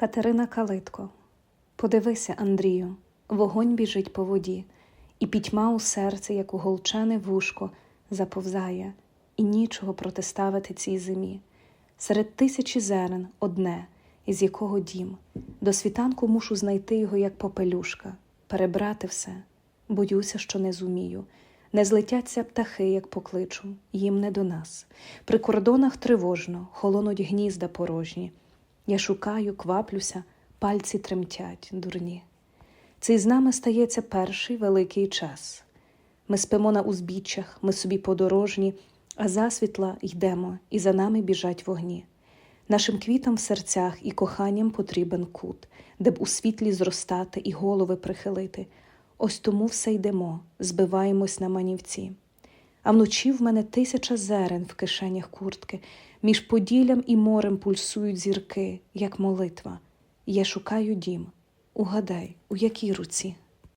Катерина Калитко, подивися, Андрію, вогонь біжить по воді, і пітьма у серці, як уголчене вушко, заповзає, і нічого протиставити цій зимі. Серед тисячі зерен одне, із якого дім. До світанку мушу знайти його, як попелюшка, перебрати все. Боюся, що не зумію. Не злетяться птахи, як покличу, їм не до нас. При кордонах тривожно, холонуть гнізда порожні. Я шукаю, кваплюся, пальці тремтять, дурні. Цей з нами стається перший великий час. Ми спимо на узбіччях, ми собі подорожні, а засвітла йдемо, і за нами біжать вогні. Нашим квітам в серцях і коханням потрібен кут, де б у світлі зростати і голови прихилити. Ось тому все йдемо, збиваємось на манівці. А вночі в мене тисяча зерен в кишенях куртки, між поділлям і морем пульсують зірки, як молитва. Я шукаю дім. Угадай, у якій руці?